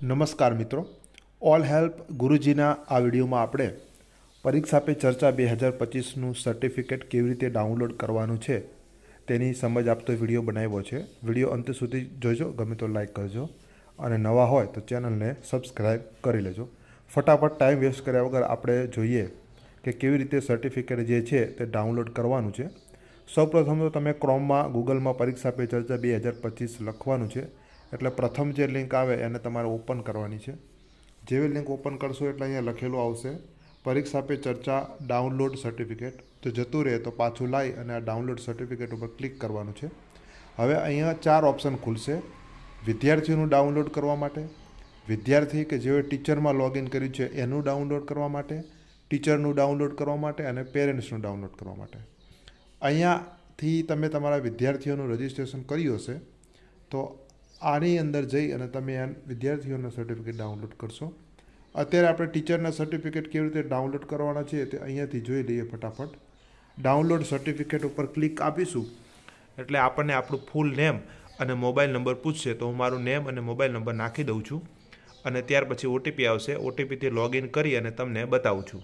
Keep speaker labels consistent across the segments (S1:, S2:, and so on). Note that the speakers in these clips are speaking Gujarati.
S1: નમસ્કાર મિત્રો. ઓલ હેલ્પ ગુરુજીના આ વિડીયોમાં આપણે પરીક્ષા પે ચર્ચા બે હજાર પચીસનું સર્ટિફિકેટ કેવી રીતે ડાઉનલોડ કરવાનું છે તેની સમજ આપતો વીડિયો બનાવ્યો છે. વીડિયો અંત સુધી જોજો, ગમે તો લાઇક કરજો. અને નવા હોય તો ચેનલને સબસ્ક્રાઈબ કરી લેજો. ફટાફટ ટાઈમ વેસ્ટ કર્યા વગર આપણે જોઈએ કે કેવી રીતે સર્ટિફિકેટ જે છે તે ડાઉનલોડ કરવાનું છે. સૌપ્રથમ તો તમે ક્રોમમાં ગૂગલમાં પરીક્ષા પે ચર્ચા બે હજાર પચીસ લખવાનું છે. એટલે પ્રથમ જે લિંક આવે એને તમારે ઓપન કરવાની છે. જેવી લિંક ઓપન કરશો એટલે અહીંયા લખેલું આવશે, પરીક્ષા પે ચર્ચા ડાઉનલોડ સર્ટિફિકેટ તો જતું રહે તો પાછું લાવી અને આ ડાઉનલોડ સર્ટિફિકેટ ઉપર ક્લિક કરવાનું છે. હવે અહીંયા ચાર ઓપ્શન ખુલશે. વિદ્યાર્થીઓનું ડાઉનલોડ કરવા માટે, વિદ્યાર્થી કે જેઓએ ટીચરમાં લોગિન કર્યું છે એનું ડાઉનલોડ કરવા માટે ટીચરનું ડાઉનલોડ કરવા માટે અને પેરેન્ટ્સનું ડાઉનલોડ કરવા માટે. અહીંયાથી તમે તમારા વિદ્યાર્થીઓનું રજિસ્ટ્રેશન કર્યું હશે, તો આની અંદર જઈ અને તમે વિદ્યાર્થીઓના સર્ટિફિકેટ ડાઉનલોડ કરશો. અત્યારે આપણે ટીચરના સર્ટિફિકેટ કેવી રીતે ડાઉનલોડ કરવાના છે તે અહીંયાથી જોઈ લઈએ ફટાફટ. ડાઉનલોડ સર્ટિફિકેટ ઉપર ક્લિક આપીશું. એટલે આપણને આપણું ફૂલ નેમ અને મોબાઈલ નંબર પૂછશે. તો હું મારું નેમ અને મોબાઈલ નંબર નાખી દઉં છું. અને ત્યાર પછી ઓટીપી આવશે. ઓટીપીથી લોગિન કરી અને તમને બતાવું છું.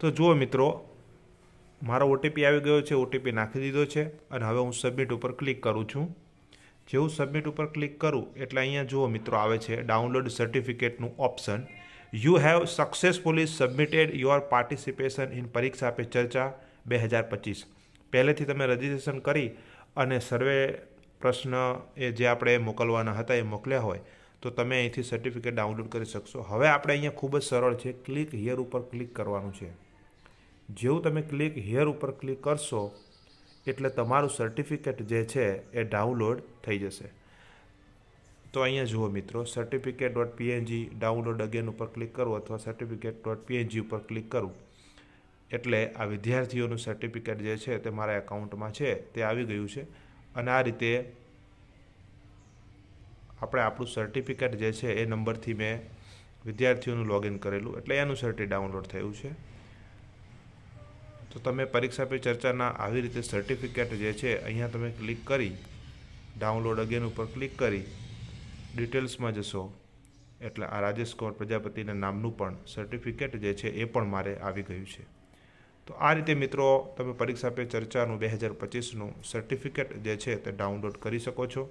S1: તો જુઓ મિત્રો, મારો ઓટીપી આવી ગયો છે. ઓટીપી નાખી દીધો છે. અને હવે હું સબમિટ ઉપર ક્લિક કરું છું. જેવું સબમિટ ઉપર ક્લિક કરું, એટલે અહીંયા જુઓ મિત્રો આવે છે download સર્ટિફિકેટનું option you have successfully submitted your participation in Pariksha Pe Charcha બે હજાર પચીસ. પહેલેથી તમે રજિસ્ટ્રેશન કરી અને સર્વે પ્રશ્ન એ જે આપણે મોકલવાના હતા એ મોકલ્યા હોય, તો તમે અહીંથી સર્ટિફિકેટ ડાઉનલોડ કરી શકશો. હવે આપણે અહીંયા ખૂબ જ સરળ છે ક્લિક હિયર ઉપર ક્લિક કરવાનું છે. જેવું તમે ક્લિક હિયર ઉપર ક્લિક કરશો એટલે તમારું સર્ટિફિકેટ જે છે એ ડાઉનલોડ થઈ જશે. તો અહીંયા જુઓ મિત્રો certificate dot PNG download again ઉપર ક્લિક કરું અથવા સર્ટિફિકેટ ડોટ પીએનજી ઉપર ક્લિક કરું. એટલે આ વિદ્યાર્થીઓનું સર્ટિફિકેટ જે છે તે મારા એકાઉન્ટમાં છે, તે આવી ગયું છે. અને આ રીતે આપણે આપણું સર્ટિફિકેટ જે છે એ નંબરથી મેં વિદ્યાર્થીઓનું લોગિન કરેલું. એટલે એનું સર્ટિ ડાઉનલોડ થયું છે. તો તમે પરીક્ષા પે ચર્ચાના આવી રીતે સર્ટિફિકેટ જે છે, અહીંયા તમે ક્લિક કરી ડાઉનલોડ અગેન ઉપર ક્લિક કરી ડિટેલ્સમાં જશો. એટલે આ રાજેશ કુમાર પ્રજાપતિના નામનું પણ સર્ટિફિકેટ જે છે, એ પણ મારે આવી ગયું છે. તો આ રીતે મિત્રો, તમે પરીક્ષા પે ચર્ચાનું બે હજાર પચીસનું સર્ટિફિકેટ જે છે, તે ડાઉનલોડ કરી શકો છો.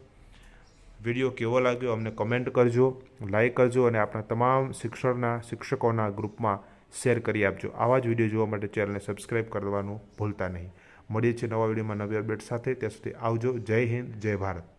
S1: વીડિયો કેવો લાગ્યો અમને કમેન્ટ કરજો લાઈક કરજો અને આપણા તમામ શિક્ષણના, શિક્ષકોના ગ્રુપમાં શેર કરી આપજો. આવા જ વીડિયો જોવા માટે ચેનલને સબસ્ક્રાઈબ કરવાનું ભૂલતા નહીં. મળીએ છીએ નવા વિડીયોમાં નવી અપડેટ સાથે. ત્યાં સુધી આવજો. જય હિન્દ, જય ભારત.